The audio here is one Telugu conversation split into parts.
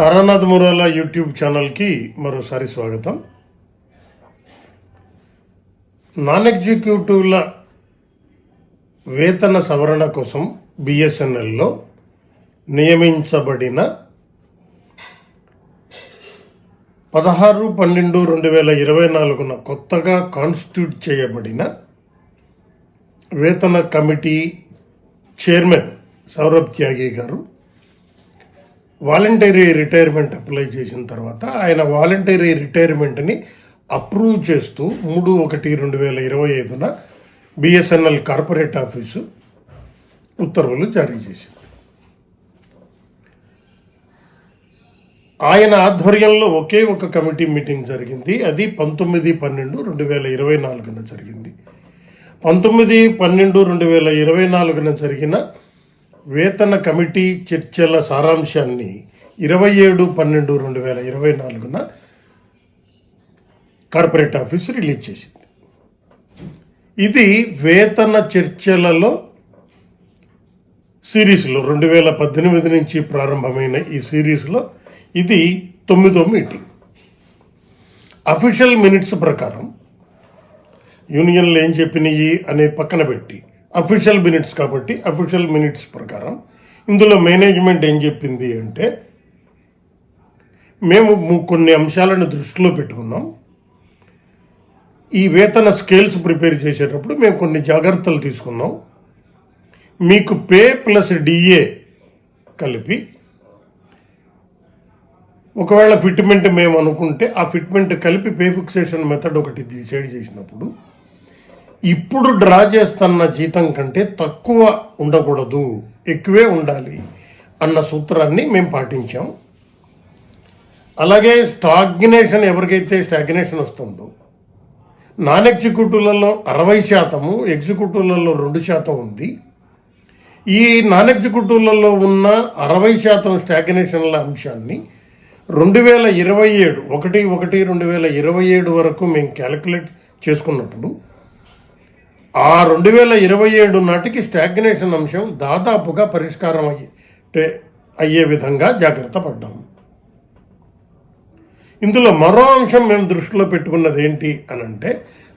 తారానాథ్ మురాల యూట్యూబ్ ఛానల్కి మరోసారి స్వాగతం. నాన్ ఎగ్జిక్యూటివ్ల వేతన సవరణ కోసం బిఎస్ఎన్ఎల్లో నియమించబడిన పదహారు పన్నెండు రెండు వేల ఇరవై నాలుగున కొత్తగా కాన్స్టిట్యూట్ చేయబడిన వేతన కమిటీ చైర్మన్ సౌరభ్ త్యాగి గారు వాలంటరీ రిటైర్మెంట్ అప్లై చేసిన తర్వాత ఆయన వాలంటరీ రిటైర్మెంట్ని అప్రూవ్ చేస్తూ మూడు ఒకటి రెండు వేల ఇరవై ఐదున బిఎస్ఎన్ఎల్ కార్పొరేట్ ఆఫీసు ఉత్తర్వులు జారీ చేసింది. ఆయన ఆధ్వర్యంలో ఒకే ఒక కమిటీ మీటింగ్ జరిగింది. అది పంతొమ్మిది పన్నెండు రెండు వేల ఇరవై నాలుగున జరిగింది. పంతొమ్మిది పన్నెండు రెండు వేల ఇరవై నాలుగున జరిగిన వేతన కమిటీ చర్చల సారాంశాన్ని ఇరవై ఏడు పన్నెండు రెండు వేల ఇరవై నాలుగున కార్పొరేట్ ఆఫీస్ రిలీజ్ చేసింది. ఇది వేతన చర్చలలో సిరీస్లో రెండు వేల పద్దెనిమిది నుంచి ప్రారంభమైన ఈ సిరీస్లో ఇది తొమ్మిదో మీటింగ్. అఫీషియల్ మినిట్స్ ప్రకారం యూనియన్లు ఏం చెప్పినాయి అనే పక్కన పెట్టి అఫీషియల్ మినిట్స్ కాబట్టి అఫీషియల్ మినిట్స్ ప్రకారం. ఇందులో మేనేజ్మెంట్ ఏం చెప్పింది అంటే మేము కొన్ని అంశాలను దృష్టిలో పెట్టుకున్నాం. ఈ వేతన స్కేల్స్ ప్రిపేర్ చేసేటప్పుడు మేము కొన్ని జాగ్రత్తలు తీసుకున్నాం. మీకు పే ప్లస్ డిఏ కలిపి ఒకవేళ ఫిట్మెంట్ మేము అనుకుంటే ఆ ఫిట్మెంట్ కలిపి పే ఫిక్సేషన్ మెథడ్ ఒకటి డిసైడ్ చేసినప్పుడు ఇప్పుడు డ్రా చేస్తున్న జీతం కంటే తక్కువ ఉండకూడదు. ఎక్కువే ఉండాలి అన్న సూత్రాన్ని మేము పాటించాం. అలాగే స్టాగ్నేషన్ ఎవరికైతే స్టాగ్నేషన్ వస్తుందో నాన్ ఎగ్జిక్యూటివ్లలో అరవై శాతము ఎగ్జిక్యూటివ్లలో రెండు శాతం ఉంది. ఈ నాన్ ఎగ్జిక్యూటివ్లలో ఉన్న అరవై శాతం స్టాగ్నేషన్ల అంశాన్ని రెండు వేల ఇరవై ఏడు ఒకటి ఒకటి రెండు వేల ఇరవై ఏడు వరకు మేము క్యాలిక్యులేట్ చేసుకున్నప్పుడు ఆ రెండు వేల ఇరవై ఏడు నాటికి స్టాగ్నేషన్ అంశం దాదాపుగా పరిష్కారం అయ్యే అయ్యే విధంగా జాగ్రత్త పడ్డాము ఇందులో మరో అంశం మేము దృష్టిలో పెట్టుకున్నది ఏంటి అని అంటే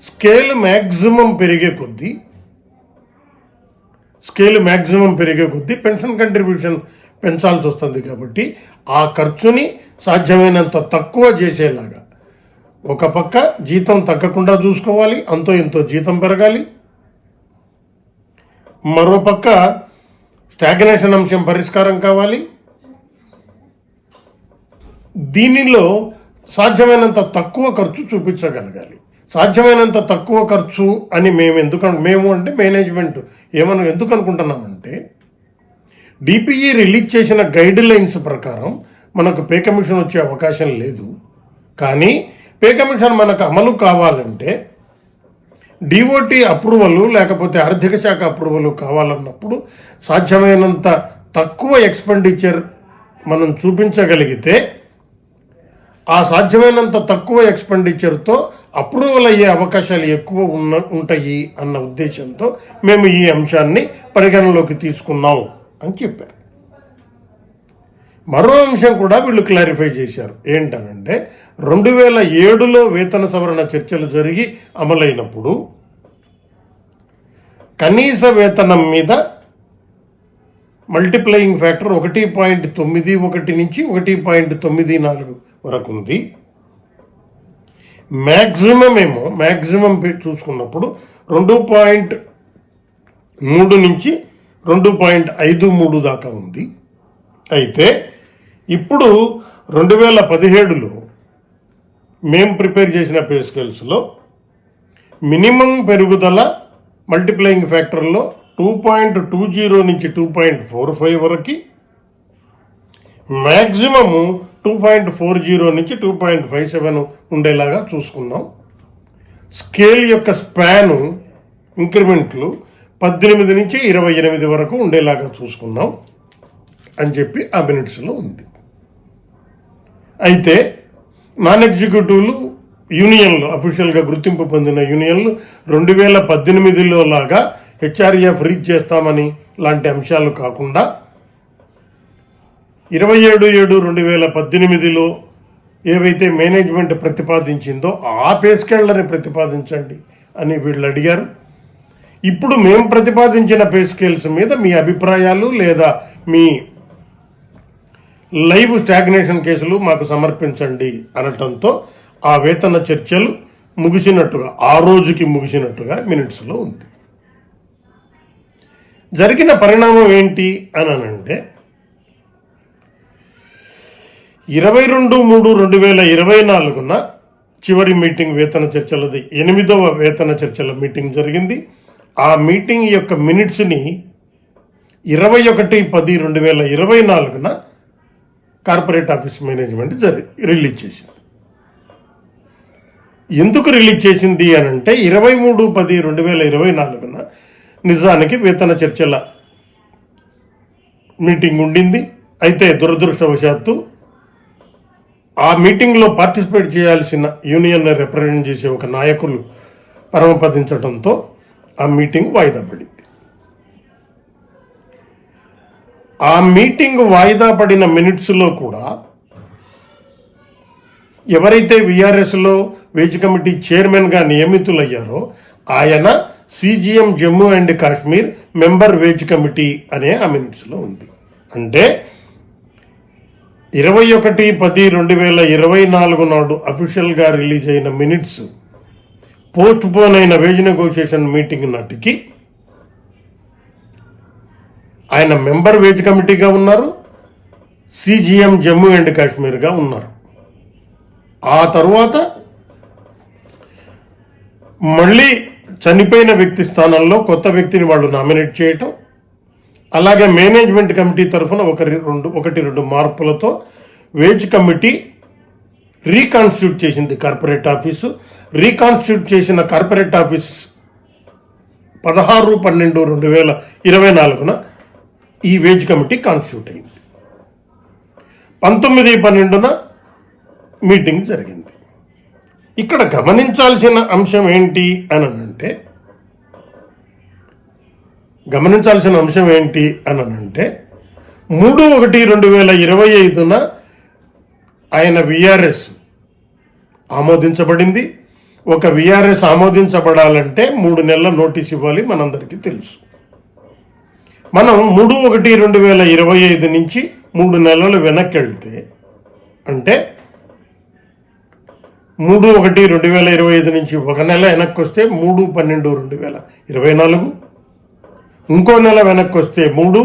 స్కేల్ మ్యాక్సిమం పెరిగే కొద్దీ స్కేల్ మ్యాక్సిమం పెరిగే కొద్దీ పెన్షన్ కంట్రిబ్యూషన్ పెంచాల్సి వస్తుంది కాబట్టి ఆ ఖర్చుని సాధ్యమైనంత తక్కువ చేసేలాగా ఒక పక్క జీతం తగ్గకుండా చూసుకోవాలి అంతో ఇంతో జీతం పెరగాలి మరోపక్క స్టాగ్నేషన్ అంశం పరిష్కారం కావాలి. దీనిలో సాధ్యమైనంత తక్కువ ఖర్చు చూపించగలగాలి. సాధ్యమైనంత తక్కువ ఖర్చు అని మేము ఎందుకు మేము అంటే మేనేజ్మెంట్ ఏమన్నా ఎందుకు అనుకుంటున్నామంటే డిపిఈ రిలీజ్ చేసిన గైడ్ లైన్స్ ప్రకారం మనకు పే కమిషన్ వచ్చే అవకాశం లేదు. కానీ పే కమిషన్ మనకు అమలు కావాలంటే డిఓటి అప్రూవల్ లేకపోతే ఆర్థిక శాఖ అప్రూవల్ కావాలన్నప్పుడు సాధ్యమైనంత తక్కువ ఎక్స్పెండిచర్ మనం చూపించగలిగితే ఆ సాధ్యమైనంత తక్కువ ఎక్స్పెండిచర్తో అప్రూవల్ అయ్యే అవకాశాలు ఎక్కువ ఉన్న ఉంటాయి అన్న ఉద్దేశంతో మేము ఈ అంశాన్ని పరిగణలోకి తీసుకున్నాం అని చెప్పారు. మరో అంశం కూడా వీళ్ళు క్లారిఫై చేశారు. ఏంటనంటే రెండు వేల ఏడులో వేతన సవరణ చర్చలు జరిగి అమలైనప్పుడు కనీస వేతనం మీద మల్టిప్లయింగ్ ఫ్యాక్టర్ ఒకటి పాయింట్ తొమ్మిది ఒకటి నుంచి ఒకటి పాయింట్ తొమ్మిది నాలుగు వరకు ఉంది. మ్యాక్సిమం ఏమో మ్యాక్సిమం చూసుకున్నప్పుడు రెండు పాయింట్ మూడు నుంచి రెండు పాయింట్ ఐదు మూడు దాకా ఉంది. అయితే ఇప్పుడు రెండు వేల పదిహేడులో మేము ప్రిపేర్ చేసిన పే స్కేల్స్లో మినిమం పెరుగుదల మల్టిప్లయింగ్ ఫ్యాక్టర్లో టూ పాయింట్ టూ జీరో నుంచి టూ పాయింట్ ఫోర్ ఫైవ్ వరకు maximum two point four zero నుంచి టూ పాయింట్ ఫైవ్ సెవెన్ ఉండేలాగా చూసుకున్నాం. స్కేల్ యొక్క స్పాను ఇంక్రిమెంట్లు పద్దెనిమిది నుంచి ఇరవై ఎనిమిది వరకు ఉండేలాగా చూసుకున్నాం అని చెప్పి ఆ మినిట్స్లో ఉంది. అయితే నాన్ ఎగ్జిక్యూటివ్లు యూనియన్లు అఫీషియల్గా గుర్తింపు పొందిన యూనియన్లు రెండు వేల పద్దెనిమిదిలో లాగా హెచ్ఆర్ఎఫ్ రీచ్ చేస్తామని లాంటి అంశాలు కాకుండా ఇరవై ఏడు ఏడు రెండు వేల పద్దెనిమిదిలో ఏవైతే మేనేజ్మెంట్ ప్రతిపాదించిందో ఆ పేస్కేళ్ళని ప్రతిపాదించండి అని వీళ్ళు అడిగారు. ఇప్పుడు మేము ప్రతిపాదించిన పే స్కేల్స్ మీద మీ అభిప్రాయాలు లేదా మీ లైవ్ స్టాగ్నేషన్ కేసులు మాకు సమర్పించండి అనటంతో ఆ వేతన చర్చలు ముగిసినట్టుగా ఆ రోజుకి ముగిసినట్టుగా మినిట్స్లో ఉంది. జరిగిన పరిణామం ఏంటి అని అంటే ఇరవై రెండు మూడు రెండు వేల ఇరవై నాలుగున చివరి మీటింగ్ వేతన చర్చలది ఎనిమిదవ వేతన చర్చల మీటింగ్ జరిగింది. ఆ మీటింగ్ యొక్క మినిట్స్ని ఇరవై ఒకటి పది రెండు వేల ఇరవై నాలుగున కార్పొరేట్ ఆఫీస్ మేనేజ్మెంట్ జరి రిలీజ్ చేసింది ఎందుకు రిలీజ్ చేసింది అని అంటే ఇరవై మూడు పది రెండు వేల ఇరవై నాలుగున నిజానికి వేతన చర్చల మీటింగ్ ఉండింది. అయితే దురదృష్టవశాత్తు ఆ మీటింగ్లో పార్టిసిపేట్ చేయాల్సిన యూనియన్ రిప్రజెంట్ చేసే ఒక నాయకులు పరమపదించడంతో ఆ మీటింగ్ వాయిదా పడింది. ఆ మీటింగ్ వాయిదా పడిన మినిట్స్లో కూడా ఎవరైతే విఆర్ఎస్లో వేజ్ కమిటీ చైర్మన్గా నియమితులయ్యారో ఆయన CGM Jammu and Kashmir member wage committee అనే ఆ మినిట్స్లో ఉంది. అంటే ఇరవై ఒకటి పది రెండు వేల ఇరవై నాలుగు నాడు అఫీషియల్గా రిలీజ్ అయిన మినిట్స్ పోస్ట్ పోన్ అయిన వేజ్ నెగోషియేషన్ మీటింగ్ నాటికి ఆయన మెంబర్ వేజ్ కమిటీగా ఉన్నారు. సిజిఎం జమ్మూ అండ్ కాశ్మీర్గా ఉన్నారు. ఆ తరువాత మళ్ళీ చనిపోయిన వ్యక్తి స్థానంలో కొత్త వ్యక్తిని వాళ్ళు నామినేట్ చేయటం అలాగే మేనేజ్మెంట్ కమిటీ తరఫున ఒక రెండు ఒకటి రెండు మార్పులతో వేజ్ కమిటీ రీకాన్స్టిట్యూట్ చేసింది కార్పొరేట్ ఆఫీసు. రీకాన్స్టిట్యూట్ చేసిన కార్పొరేట్ ఆఫీస్ పదహారు పన్నెండు రెండు వేల ఇరవై నాలుగున ఈ వేజ్ కమిటీ కాన్స్టిట్యూట్ అయింది. పంతొమ్మిది పన్నెండున మీటింగ్ జరిగింది. ఇక్కడ గమనించాల్సిన అంశం ఏంటి అని అంటే గమనించాల్సిన అంశం ఏంటి అని అంటే మూడు ఒకటి రెండు వేల ఇరవై ఐదున ఆయన విఆర్ఎస్ ఆమోదించబడింది. ఒక విఆర్ఎస్ ఆమోదించబడాలంటే మూడు నెలల నోటీస్ ఇవ్వాలి మనందరికీ తెలుసు. మనం మూడు ఒకటి రెండు వేల ఇరవై ఐదు నుంచి మూడు నెలలు వెనక్కి వెళ్తే అంటే మూడు ఒకటి రెండు వేల ఇరవై ఐదు నుంచి ఒక నెల వెనక్కి వస్తే మూడు పన్నెండు రెండు వేల ఇరవై నాలుగు. ఇంకో నెల వెనక్కి వస్తే మూడు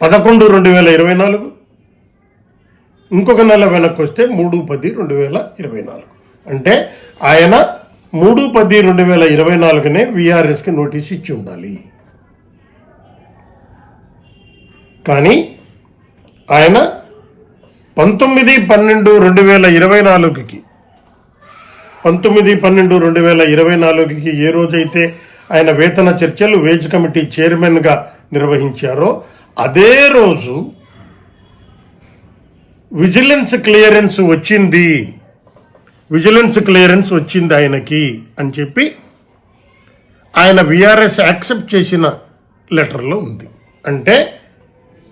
పదకొండు రెండు వేల ఇరవై నాలుగు. ఇంకొక నెల వెనక్కి వస్తే మూడు పది రెండు వేల ఇరవై నాలుగు. అంటే ఆయన మూడు పది రెండు వేల ఇరవై నాలుగునే విఆర్ఎస్కి నోటీస్ ఇచ్చి ఉండాలి. కానీ ఆయన పంతొమ్మిది పన్నెండు రెండు వేల ఇరవై నాలుగుకి పంతొమ్మిది పన్నెండు రెండు వేల ఇరవై నాలుగుకి ఏ రోజైతే ఆయన వేతన చర్చలు వేజ్ కమిటీ చైర్మన్గా నిర్వహించారో అదే రోజు విజిలెన్స్ క్లియరెన్స్ వచ్చింది. విజిలెన్స్ క్లియరెన్స్ వచ్చింది ఆయనకి అని చెప్పి ఆయన విఆర్ఎస్ యాక్సెప్ట్ చేసిన లెటర్లో ఉంది. అంటే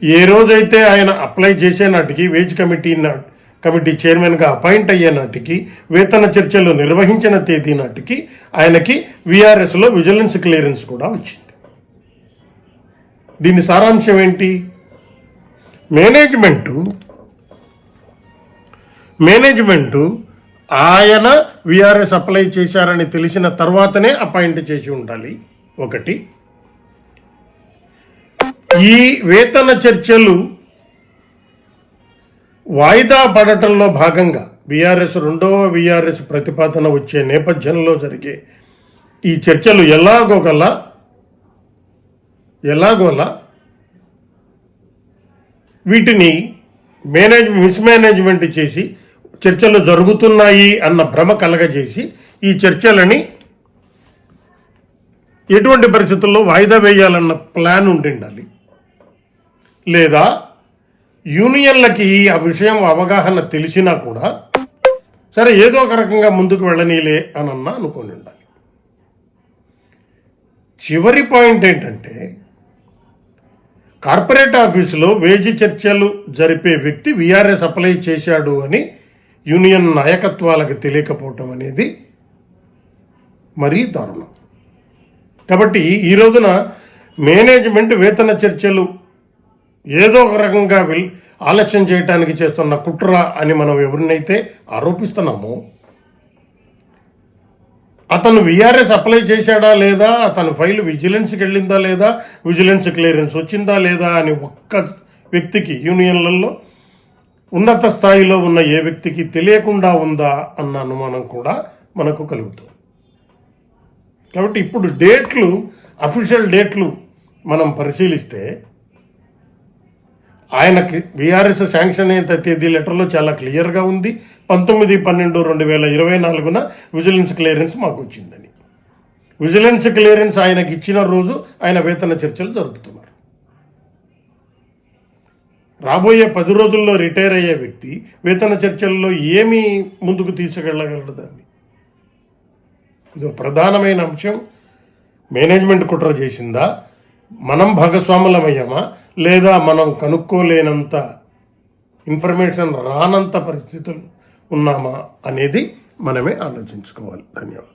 ఏ రోజైతే ఆయన అప్లై చేసే నాటికి వేజ్ కమిటీ నా- కమిటీ చైర్మన్గా అపాయింట్ అయ్యే నాటికి వేతన చర్చలు నిర్వహించిన తేదీ నాటికి ఆయనకి విఆర్ఎస్లో విజిలెన్స్ క్లియరెన్స్ కూడా వచ్చింది. దీని సారాంశం ఏంటి? మేనేజ్మెంటు మేనేజ్మెంటు ఆయన విఆర్ఎస్ అప్లై చేశారని తెలిసిన తర్వాతనే అపాయింట్ చేసి ఉండాలి. ఒకటి. ఈ వేతన చర్చలు వాయిదా పడటంలో భాగంగా బీఆర్ఎస్ రెండవ బీఆర్ఎస్ ప్రతిపాదన వచ్చే నేపథ్యంలో జరిగే ఈ చర్చలు ఎలాగోగలా ఎలాగోలా వీటిని మేనేజ్ మిస్మేనేజ్మెంట్ చేసి చర్చలు జరుగుతున్నాయి అన్న భ్రమ కలగజేసి ఈ చర్చలని ఎటువంటి పరిస్థితుల్లో వాయిదా వేయాలన్న ప్లాన్ ఉండిండాలి. లేదా యూనియన్లకి ఆ విషయం అవగాహన తెలిసినా కూడా సరే ఏదో ఒక రకంగా ముందుకు వెళ్ళనీలే అని అన్న అనుకొని ఉండాలి. చివరి పాయింట్ ఏంటంటే కార్పొరేట్ ఆఫీసులో వేజీ చర్చలు జరిపే వ్యక్తి విఆర్ఎస్ అప్లై చేశాడు అని యూనియన్ నాయకత్వాలకు తెలియకపోవటం అనేది మరీ దారుణం. కాబట్టి ఈ రోజున మేనేజ్మెంట్ వేతన చర్చలు ఏదో ఒక రకంగా విల్ ఆలస్యం చేయడానికి చేస్తున్న కుట్ర అని మనం ఎవరినైతే ఆరోపిస్తున్నామో అతను విఆర్ఎస్ అప్లై చేశాడా లేదా అతని ఫైల్ విజిలెన్స్కి వెళ్ళిందా లేదా విజిలెన్స్ క్లియరెన్స్ వచ్చిందా లేదా అని ఒక్క వ్యక్తికి యూనియన్లలో ఉన్నత స్థాయిలో ఉన్న ఏ వ్యక్తికి తెలియకుండా ఉందా అన్న అనుమానం కూడా మనకు కలుగుతుంది. కాబట్టి ఇప్పుడు డేట్లు అఫీషియల్ డేట్లు మనం పరిశీలిస్తే ఆయనకి బీఆర్ఎస్ శాంక్షన్ అయిన తేదీ లెటర్లో చాలా క్లియర్గా ఉంది. పంతొమ్మిది పన్నెండు రెండు వేల ఇరవై నాలుగున విజిలెన్స్ క్లియరెన్స్ మాకు వచ్చిందని. విజిలెన్స్ క్లియరెన్స్ ఆయనకి ఇచ్చిన రోజు ఆయన వేతన చర్చలు జరుపుతున్నారు. రాబోయే పది రోజుల్లో రిటైర్ అయ్యే వ్యక్తి వేతన చర్చల్లో ఏమి ముందుకు తీసుకెళ్ళగలడు దాన్ని ఇది ప్రధానమైన అంశం మేనేజ్మెంట్ కుట్ర చేసిందా? మనం భాగస్వాములమయ్యామా? లేదా మనం కనుక్కోలేనంత ఇన్ఫర్మేషన్ రానంత పరిస్థితులు ఉన్నామా అనేది మనమే ఆలోచించుకోవాలి. ధన్యవాదాలు.